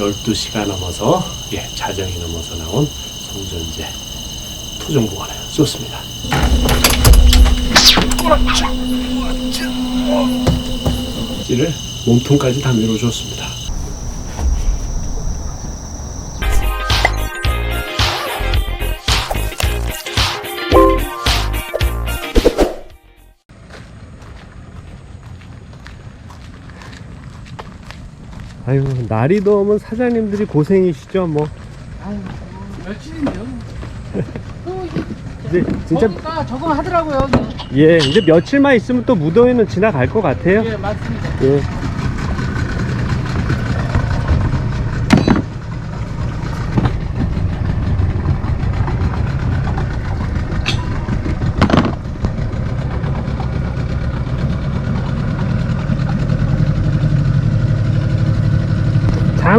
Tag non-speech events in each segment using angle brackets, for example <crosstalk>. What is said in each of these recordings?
12시가 넘어서 예, 자정이 넘어서 나온 송전제 토종보관에 쏟습니다. 찌를 몸통까지 다 밀어줬습니다. 날이 더우면 사장님들이 고생이시죠 뭐 아유, 며칠인데요. 또 이게 <laughs> 이제 진짜 더우니까 적응하더라고요. 예 이제 며칠만 있으면 또 무더위는 지나갈 것 같아요 예, 맞습니다. 예.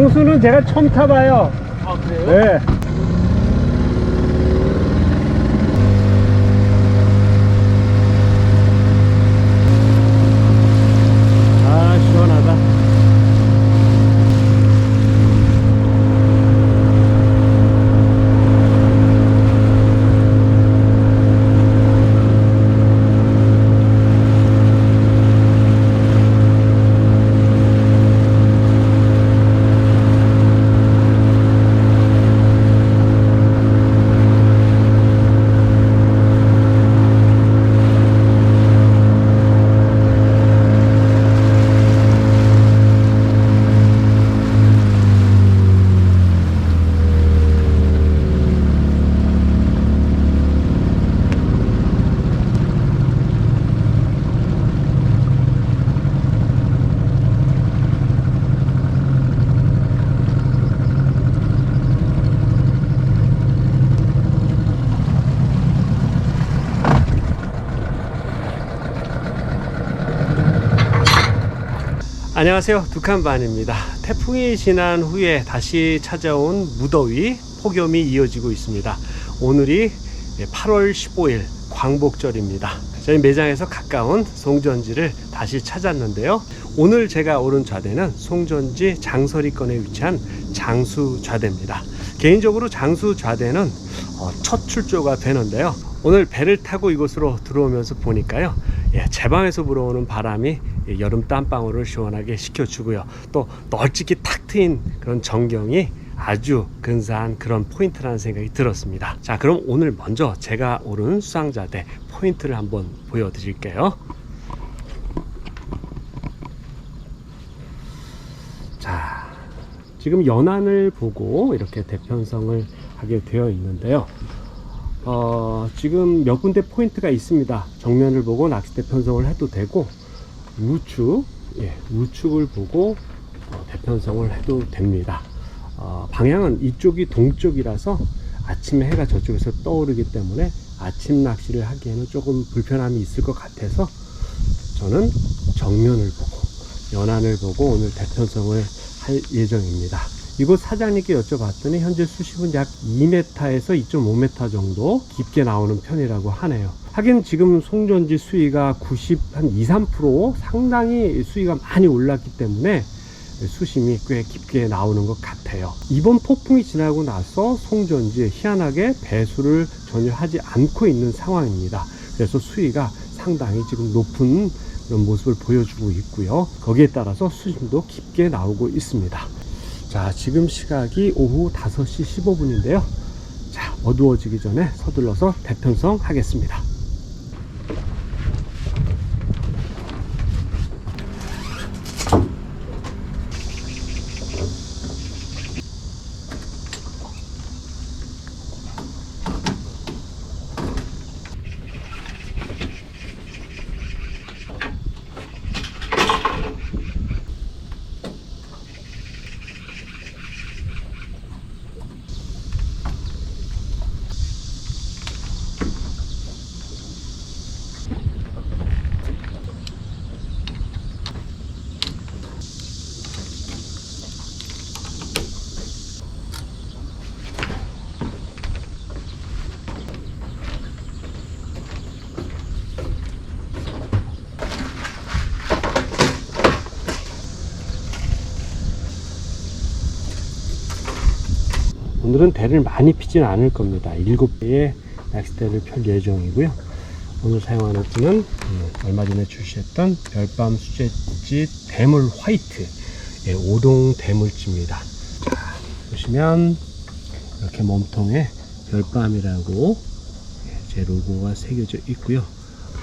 장수는 제가 처음 타봐요. 아, 그래요? 네. 아, 시원하다. 안녕하세요. 두칸반입니다. 태풍이 지난 후에 다시 찾아온 무더위, 폭염이 이어지고 있습니다. 오늘이 8월 15일 광복절입니다. 저희 매장에서 가까운 송전지를 다시 찾았는데요. 오늘 제가 오른 좌대는 송전지 장서리권에 위치한 장수 좌대입니다. 개인적으로 장수 좌대는 어, 첫 출조가 되는데요. 오늘 배를 타고 이곳으로 들어오면서 보니까요. 예, 제 방에서 불어오는 바람이 이 여름 땀방울을 시원하게 식혀주고요. 또 널찍이 탁 트인 그런 전경이 아주 근사한 그런 포인트라는 생각이 들었습니다. 자, 그럼 오늘 먼저 제가 오른 수상자대 포인트를 한번 보여드릴게요. 자, 지금 연안을 보고 이렇게 대편성을 하게 되어 있는데요. 어, 지금 몇 군데 포인트가 있습니다. 정면을 보고 낚싯대 편성을 해도 되고, 우측, 예, 우측을 보고 어, 대편성을 해도 됩니다. 어, 방향은 이쪽이 동쪽이라서 아침에 해가 저쪽에서 떠오르기 때문에 아침 낚시를 하기에는 조금 불편함이 있을 것 같아서 저는 정면을 보고 연안을 보고 오늘 대편성을 할 예정입니다. 이곳 사장님께 여쭤봤더니 현재 수심은 약 2m에서 2.5m 정도 깊게 나오는 편이라고 하네요. 하긴 지금 송전지 수위가 90, 한 2, 3% 상당히 수위가 많이 올랐기 때문에 수심이 꽤 깊게 나오는 것 같아요. 이번 폭풍이 지나고 나서 송전지에 희한하게 배수를 전혀 하지 않고 있는 상황입니다. 그래서 수위가 상당히 지금 높은 모습을 보여주고 있고요. 거기에 따라서 수심도 깊게 나오고 있습니다. 자, 지금 시각이 오후 5시 15분인데요. 자, 어두워지기 전에 서둘러서 대편성 하겠습니다. 오늘은 대를 많이 피지는 않을 겁니다. 7개의 낚싯대를 펼 예정이고요. 오늘 사용하는 찌는 음, 얼마 전에 출시했던 별밤 수제찌 대물 화이트 예, 오동 대물찌입니다. 자, 보시면 이렇게 몸통에 별밤이라고 예, 제 로고가 새겨져 있고요.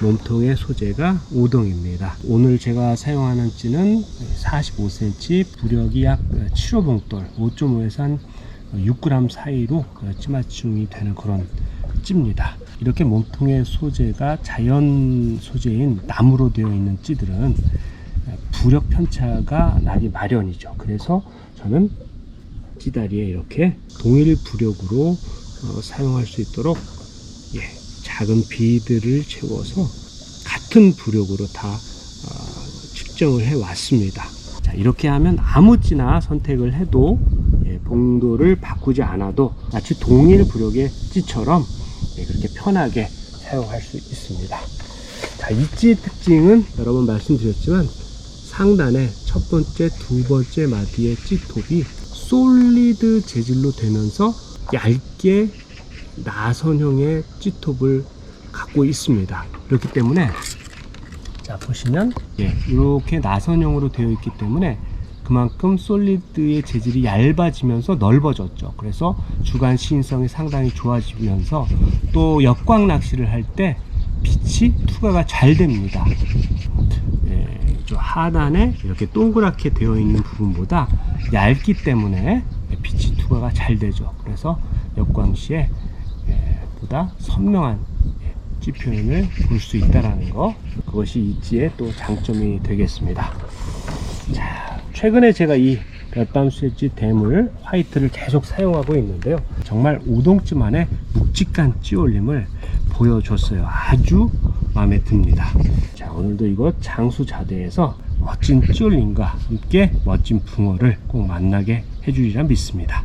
몸통의 소재가 오동입니다. 오늘 제가 사용하는 찌는 45cm, 부력이 약 7호봉돌, 5.5에서 한 6g 사이로 찌맞춤이 되는 그런 찌입니다. 이렇게 몸통의 소재가 자연 소재인 나무로 되어 있는 찌들은 부력 편차가 나기 마련이죠. 그래서 저는 찌다리에 이렇게 동일 부력으로 어, 사용할 수 있도록 예, 작은 비들을 채워서 같은 부력으로 다 어, 측정을 해 왔습니다. 자, 이렇게 하면 아무 찌나 선택을 해도 예, 봉도를 바꾸지 않아도 마치 동일 부력의 찌처럼 예, 그렇게 편하게 사용할 수 있습니다. 자, 이찌 특징은 여러 번 말씀드렸지만 상단에 첫 번째, 두 번째 마디의 찌톱이 솔리드 재질로 되면서 얇게 나선형의 찌톱을 갖고 있습니다. 그렇기 때문에 자 보시면 예, 이렇게 나선형으로 되어 있기 때문에 그만큼 솔리드의 재질이 얇아지면서 넓어졌죠. 그래서 주간 시인성이 상당히 좋아지면서 또 역광 낚시를 할 때 빛이 투과가 잘 됩니다. 예, 저 하단에 이렇게 동그랗게 되어 있는 부분보다 얇기 때문에 빛이 투과가 잘 되죠. 그래서 역광 시에 예, 보다 선명한 예, 찌 표현을 볼 수 있다라는 거 그것이 이 찌의 또 장점이 되겠습니다. 자, 최근에 제가 이 별밤 쇠찌 대물 화이트를 계속 사용하고 있는데요. 정말 우동찌만의 묵직한 찌올림을 보여줬어요. 아주 마음에 듭니다. 자, 오늘도 이거 장수자대에서 멋진 찌올림과 함께 멋진 붕어를 꼭 만나게 해주리라 믿습니다.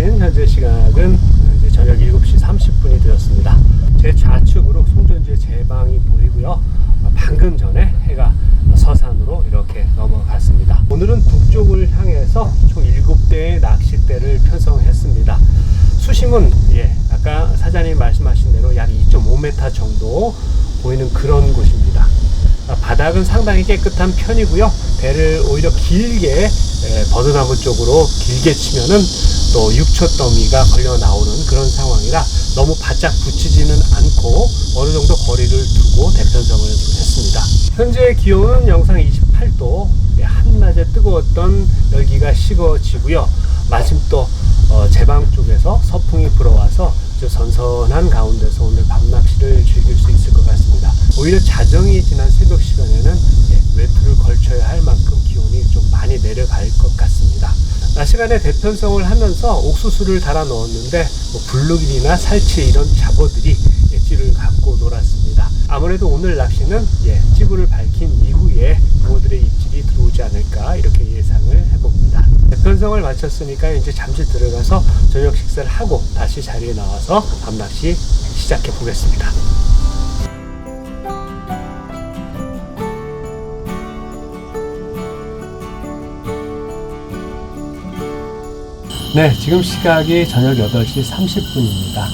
마친 현재 시각은 이제 저녁 7시 30분이 되었습니다. 제 좌측으로 송전지의 제방이 보이고요. 어, 방금 전에 해가 서산으로 이렇게 넘어갔습니다. 오늘은 북쪽을 향해서 총 7대의 낚싯대를 편성했습니다. 수심은 예, 아까 사장님 말씀하신 대로 약 2.5m 정도 보이는 그런 곳입니다. 아, 바닥은 상당히 깨끗한 편이고요. 배를 오히려 길게 에, 버드나무 쪽으로 길게 치면은 또 6초 더미가 걸려 나오는 그런 상황이라 너무 바짝 붙이지는 않고 어느 정도 거리를 두고 대편성을 했습니다. 현재 기온은 영상 28도, 예, 한낮에 뜨거웠던 열기가 식어지고요. 마침 또 어, 제방 쪽에서 서풍이 불어와서 선선한 가운데서 오늘 밤낚시를 즐길 수 있을 것 같습니다. 오히려 자정이 지난 새벽 시간에는 예, 외투를 걸쳐야 할 만큼 기온이 좀 많이 내려갈 것 같습니다. 낮 시간에 대편성을 하면서 옥수수를 달아 넣었는데 뭐 블루길이나 살치 이런 잡어들이 예, 찌를 갖고 놀았습니다. 아무래도 오늘 낚시는 예, 찌부를 밝힌 이후에 붕어들의 입질이 들어오지 않을까 이렇게 예상을 해봅니다. 대편성을 마쳤으니까 이제 잠시 들어가서 저녁 식사를 하고 다시 자리에 나와서 밤낚시 시작해 보겠습니다. 네, 지금 시각이 저녁 8시 30분입니다.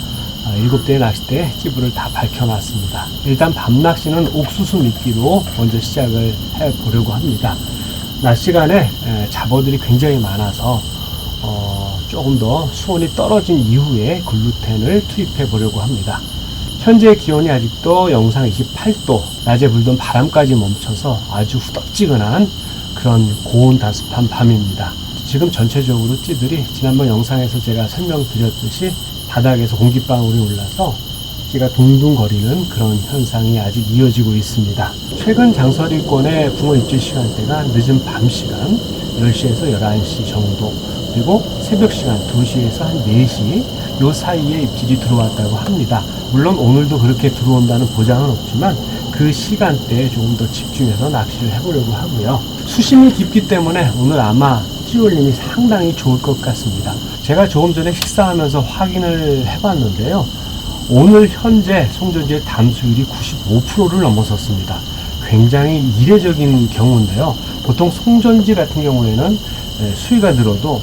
7대의 낚싯대에 찌부를 다 밝혀놨습니다. 일단 밤낚시는 옥수수 미끼로 먼저 시작을 해보려고 합니다. 낮 시간에 에, 잡어들이 굉장히 많아서 어, 조금 더 수온이 떨어진 이후에 글루텐을 투입해 보려고 합니다. 현재 기온이 아직도 영상 28도, 낮에 불던 바람까지 멈춰서 아주 후덥지근한 그런 고온 다습한 밤입니다. 지금 전체적으로 찌들이 지난번 영상에서 제가 설명드렸듯이 바닥에서 공기방울이 올라서 찌가 둥둥거리는 그런 현상이 아직 이어지고 있습니다. 최근 장서리권의 붕어 입질 시간대가 늦은 밤 시간 10시에서 11시 정도 그리고 새벽 시간 2시에서 한 4시 요 사이에 입질이 들어왔다고 합니다. 물론 오늘도 그렇게 들어온다는 보장은 없지만 그 시간대에 조금 더 집중해서 낚시를 해보려고 하고요. 수심이 깊기 때문에 오늘 아마 찌올림이 상당히 좋을 것 같습니다. 제가 조금 전에 식사하면서 확인을 해봤는데요. 오늘 현재 송전지의 담수율이 95%를 넘어섰습니다. 굉장히 이례적인 경우인데요. 보통 송전지 같은 경우에는 예, 수위가 늘어도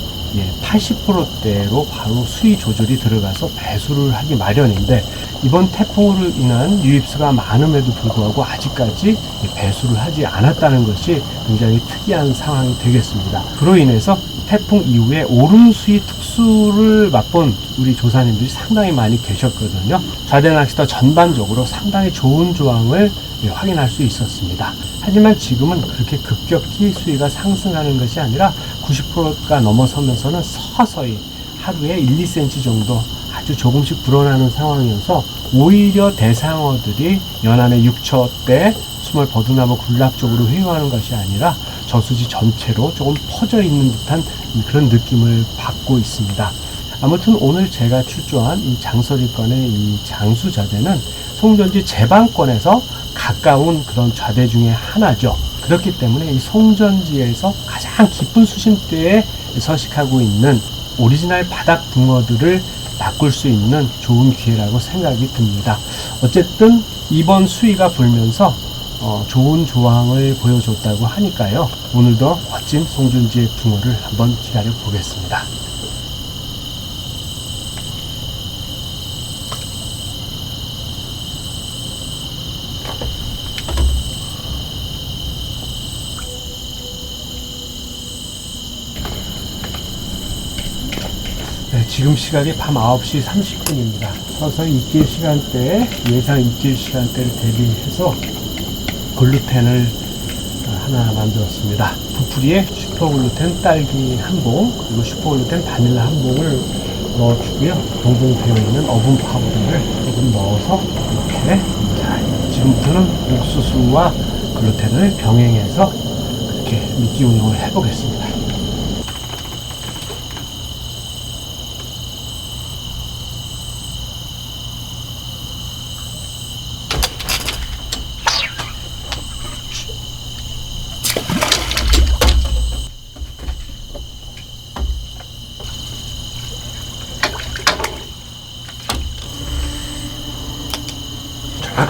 80%대로 바로 수위 조절이 들어가서 배수를 하기 마련인데 이번 태풍으로 인한 유입수가 많음에도 불구하고 아직까지 배수를 하지 않았다는 것이 굉장히 특이한 상황이 되겠습니다. 그로 인해서 태풍 이후에 오름 수위 특수를 맛본 우리 조사님들이 상당히 많이 계셨거든요. 좌대 낚시터 전반적으로 상당히 좋은 조항을 예, 확인할 수 있었습니다. 하지만 지금은 그렇게 급격히 수위가 상승하는 것이 아니라 90%가 넘어서면서는 서서히 하루에 1, 2cm 정도 아주 조금씩 불어나는 상황이어서 오히려 대상어들이 연안의 6초대 숨을 버드나무 군락 쪽으로 회유하는 것이 아니라 저수지 전체로 조금 퍼져 있는 듯한 그런 느낌을 받고 있습니다. 아무튼 오늘 제가 출조한 이 장서리권의 이 장수자대는 송전지 제방권에서 가까운 그런 좌대 중에 하나죠. 그렇기 때문에 이 송전지에서 가장 깊은 수심대에 서식하고 있는 오리지널 바닥 붕어들을 낚을 수 있는 좋은 기회라고 생각이 듭니다. 어쨌든 이번 수위가 불면서 어, 좋은 조항을 보여줬다고 하니까요. 오늘도 멋진 송전지의 붕어를 한번 기다려 보겠습니다. 지금 시각이 밤 9시 30분입니다. 서서히 입질 시간대에 예상 입질 시간대를 대비해서 글루텐을 하나 만들었습니다. 부풀이에 슈퍼글루텐 딸기 한 봉, 그리고 슈퍼글루텐 바닐라 한 봉을 넣어주고요. 동동 되어 있는 어분 파우더를 조금 넣어서 이렇게 자, 지금부터는 옥수수와 글루텐을 병행해서 그렇게 미끼 운영을 해보겠습니다.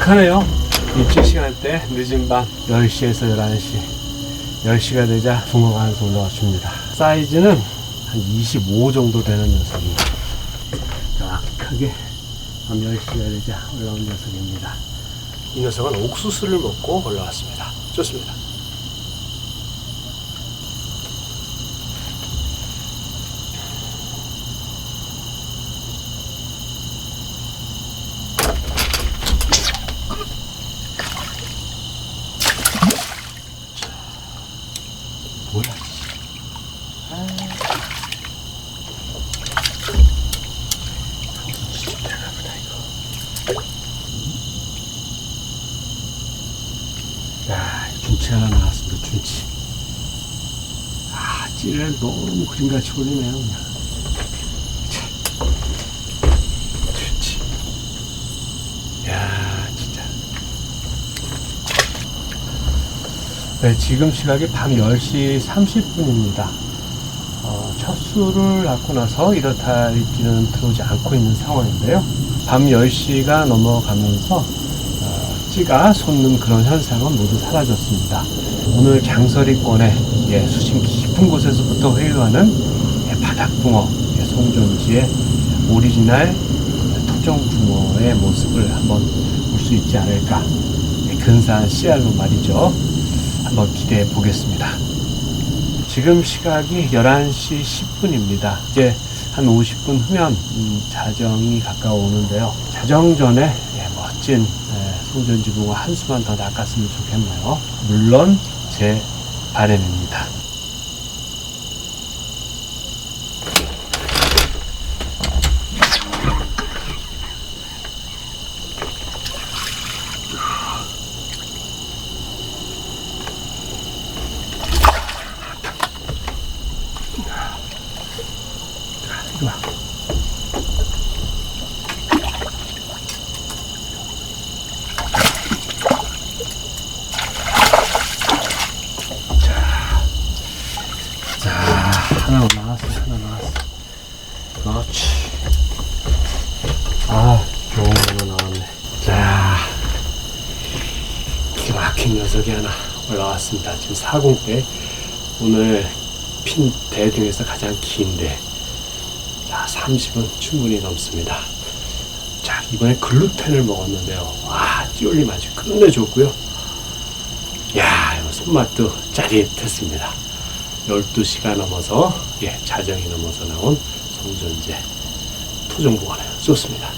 정확하네요. 입질 시간대 늦은 밤 10시에서 11시. 10시가 되자 붕어가 한수 올라와 줍니다. 사이즈는 한 25 정도 되는 녀석입니다. 정확하게 밤 10시가 되자 올라온 녀석입니다. 이 녀석은 옥수수를 먹고 올라왔습니다. 좋습니다. 뭐야? 야, 준치 하나 나왔습니다, 준치. 아, 찌를 그림같이 올리네요. 야, 진짜. 네, 지금 시각이 밤 10시 30분입니다. 어, 첫 수를 낳고 나서 이렇다 입기는 들어오지 않고 있는 상황인데요. 밤 10시가 넘어가면서 어, 찌가 솟는 그런 현상은 모두 사라졌습니다. 오늘 장서리권의 예, 수심 깊은 곳에서부터 회유하는 예, 바닥붕어, 예, 송전지의 오리지널 토종붕어의 모습을 한번 볼 수 있지 않을까. 예, 근사한 씨알로 말이죠. 한번 기대해 보겠습니다. 지금 시각이 11시 10분입니다. 이제 한 50분 후면 음, 자정이 가까워오는데요. 자정 전에 예, 멋진 예, 송전지붕어 한 수만 더 낚았으면 좋겠네요. 물론 제 바람입니다. 이리 와. 자, 하나 올라왔어, 하나 나왔어. 그렇지. 아, 좋은 거 하나 나왔네. 자, 기가 막힌 녀석이 하나 지금 40대. 오늘 핀 대 중에서 가장 긴데, 자, 30은 충분히 넘습니다. 자, 이번에 글루텐을 먹었는데요. 와, 찌올림 아주 끝내줬고요. 야, 이거 손맛도 짜릿했습니다. 12시가 넘어서, 예, 자정이 넘어서 나온 송전제 토종보관에 쏘습니다.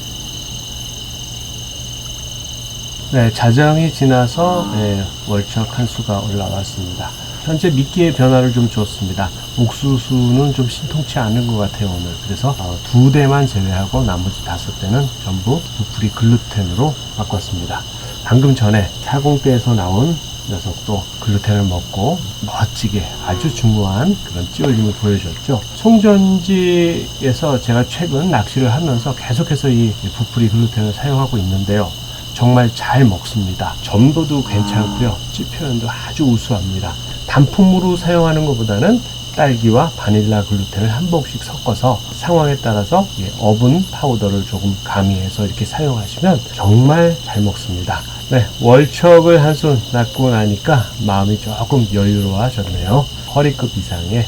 네, 자정이 지나서 네, 월척 한 수가 올라왔습니다. 현재 미끼의 변화를 좀 줬습니다. 옥수수는 좀 신통치 않은 것 같아요, 오늘. 그래서 어, 두 대만 제외하고 나머지 다섯 대는 전부 부풀이 글루텐으로 바꿨습니다. 방금 전에 사공대에서 나온 녀석도 글루텐을 먹고 멋지게 아주 중후한 그런 찌올림을 보여줬죠. 송전지에서 제가 최근 낚시를 하면서 계속해서 이 부풀이 글루텐을 사용하고 있는데요. 정말 잘 먹습니다. 점도도 괜찮고요. 찌 표현도 아주 우수합니다. 단품으로 사용하는 것보다는 딸기와 바닐라 글루텐을 한 봉씩 섞어서 상황에 따라서 예, 어분 파우더를 조금 가미해서 이렇게 사용하시면 정말 잘 먹습니다. 네, 월척을 한 손 낚고 나니까 마음이 조금 여유로워졌네요. 허리급 이상의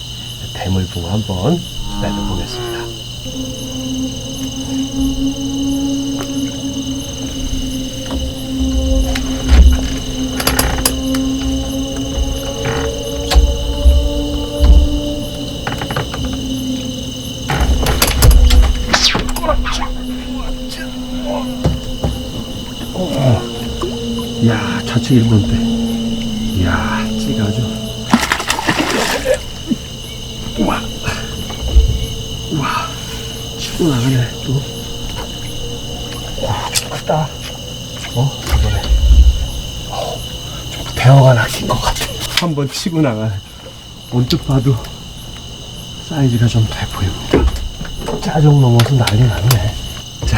대물붕어 한번 기다려 보겠습니다. 좌측 일본 때. 이야, 찌가 아주. 우와. 우와. 치고 나가네, 또. 와, 좀 크다. 어, 이번에. 어, 좀 대어가 낚인 것 같아. 한번 치고 나가네. 언뜻 봐도 사이즈가 좀 돼 보입니다. 짜정 넘어서 난리 났네. 자.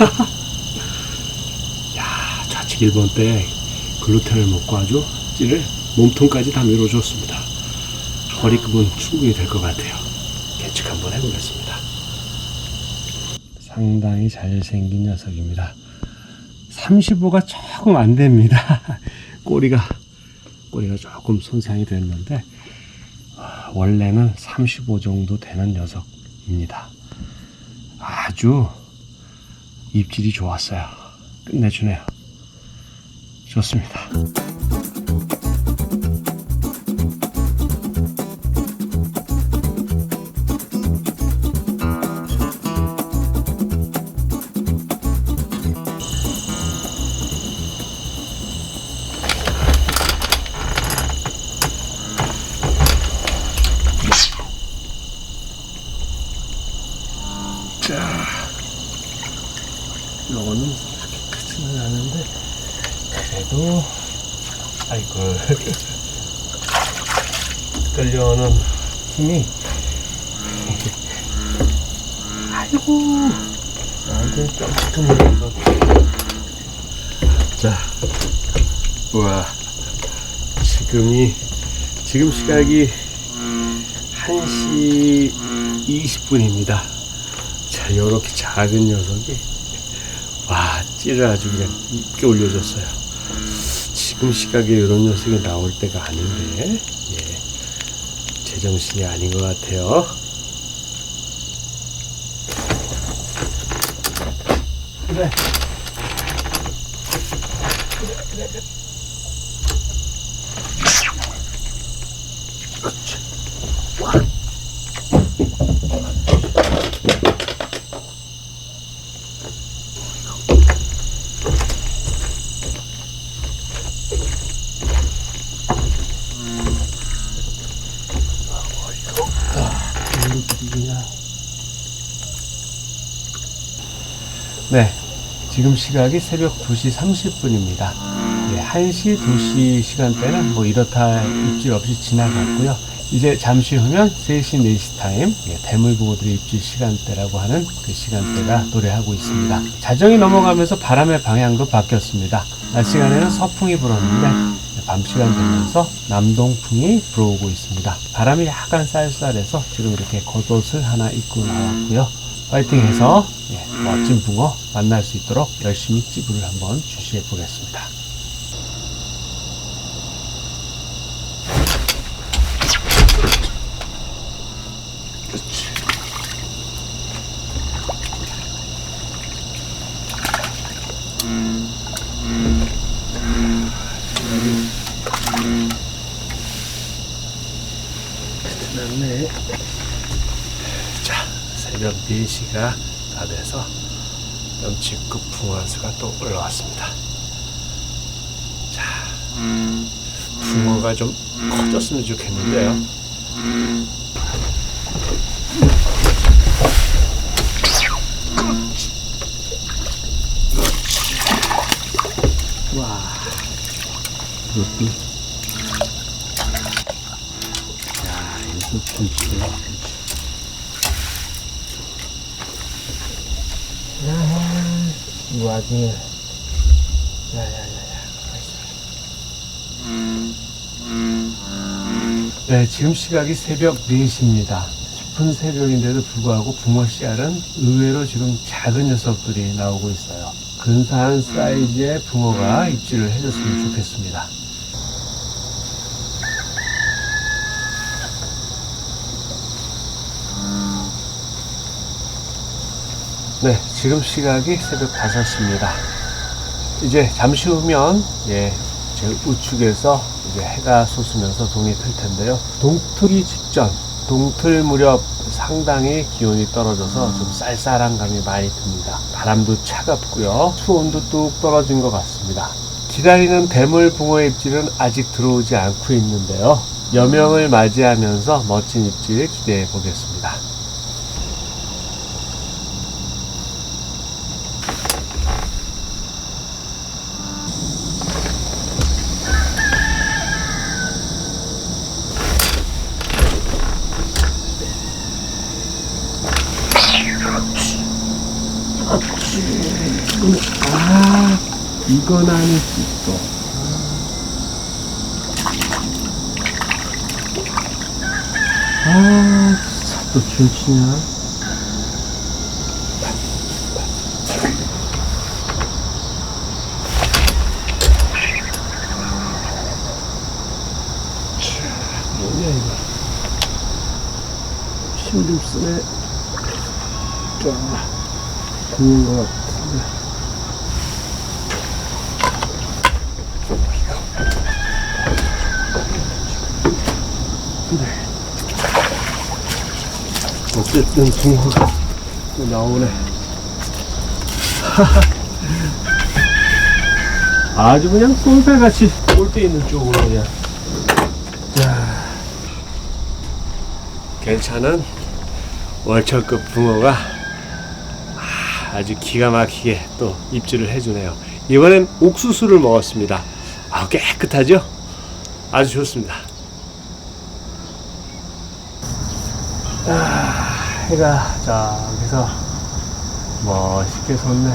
야, <laughs> 야, 좌측 일본 때 글루텐을 먹고 아주 찌를 몸통까지 다 밀어줬습니다. 허리급은 충분히 될 것 같아요. 계측 한번 해보겠습니다. 상당히 잘생긴 녀석입니다. 35가 조금 안 됩니다. <laughs> 꼬리가, 꼬리가 조금 손상이 됐는데, 아, 원래는 35 정도 되는 녀석입니다. 아주 입질이 좋았어요. 끝내주네요. 좋습니다. 힘이 아이고 완전 깜찍한 거. 자, 우와 지금이 지금 시각이 1시 20분입니다. 자, 요렇게 작은 녀석이 와, 찌를 아주 그냥 이쁘게 올려줬어요. 지금 시각에 이런 녀석이 나올 때가 아닌데, 정신이 아닌 것 같아요. 그래. 그렇지. 지금 시각이 새벽 2시 30분입니다. 네, 1시, 2시 시간대는 뭐 이렇다 입질 없이 지나갔고요. 이제 잠시 후면 3시, 4시 타임, 예, 대물붕어들의 입질 시간대라고 하는 그 시간대가 노래하고 있습니다. 자정이 넘어가면서 바람의 방향도 바뀌었습니다. 낮 시간에는 서풍이 불었는데 밤 시간 되면서 남동풍이 불어오고 있습니다. 바람이 약간 쌀쌀해서 지금 이렇게 겉옷을 하나 입고 나왔고요. 파이팅해서 예, 멋진 붕어 만날 수 있도록 열심히 찌부를 한번 주시해 보겠습니다. 그렇지. 끝났네. 자, 새벽 4시가 다 돼서 염치급 붕어수가 또 올라왔습니다. 자, 붕어가 좀 커졌으면 좋겠는데요. 와. 야, 이거 김치네, 김치. 야, 이 와중에. 야야야야. 네, 지금 시각이 새벽 4시입니다. 깊은 새벽인데도 불구하고 붕어 씨알은 의외로 지금 작은 녀석들이 나오고 있어요. 근사한 사이즈의 붕어가 입질을 해줬으면 좋겠습니다. 네, 지금 시각이 새벽 5시입니다. 이제 잠시 후면, 예, 제 우측에서 이제 해가 솟으면서 동이 틀 텐데요. 동트기 직전, 동틀 무렵 상당히 기온이 떨어져서 좀 쌀쌀한 감이 많이 듭니다. 바람도 차갑고요. 수온도 뚝 떨어진 것 같습니다. 기다리는 대물 붕어 입질은 아직 들어오지 않고 있는데요. 여명을 맞이하면서 멋진 입질 기대해 보겠습니다. 이건 아니지 또. 아, 진짜 또 줄치냐? 뭐냐 이거? 힘좀 쓰네. 쫙. 죽는 것 같은 어쨌든 붕어가 또 나오네. <laughs> 아주 그냥 쏜살같이 꼴대 있는 쪽으로 그냥. 자. 괜찮은 월철급 붕어가 아주 기가 막히게 또 입질을 해주네요. 이번엔 옥수수를 먹었습니다. 아, 깨끗하죠? 아주 좋습니다. 해가 저기서 멋있게 솟네.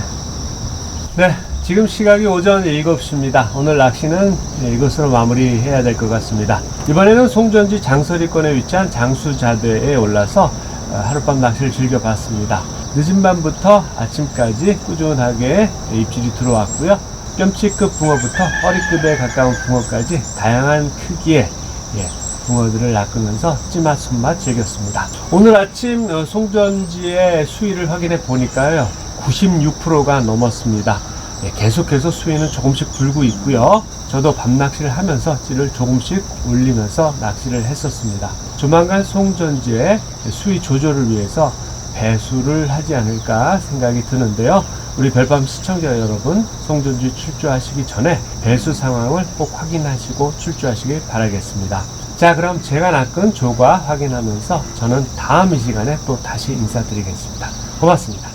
네, 지금 시각이 오전 7시입니다. 오늘 낚시는 네, 이것으로 마무리해야 될 것 같습니다. 이번에는 송전지 장서리권에 위치한 장수자대에 올라서 어, 하룻밤 낚시를 즐겨봤습니다. 늦은 밤부터 아침까지 꾸준하게 입질이 들어왔고요. 뼘치급 붕어부터 허리급에 가까운 붕어까지 다양한 크기의 예, 붕어들을 낚으면서 찌맛 손맛 즐겼습니다. 오늘 아침 어, 송전지의 수위를 확인해 보니까요. 96%가 넘었습니다. 예, 계속해서 수위는 조금씩 불고 있고요. 저도 밤 낚시를 하면서 찌를 조금씩 올리면서 낚시를 했었습니다. 조만간 송전지의 수위 조절을 위해서 배수를 하지 않을까 생각이 드는데요. 우리 별밤 시청자 여러분, 송전지 출조하시기 전에 배수 상황을 꼭 확인하시고 출조하시길 바라겠습니다. 자, 그럼 제가 낚은 조과 확인하면서 저는 다음 이 시간에 또 다시 인사드리겠습니다. 고맙습니다.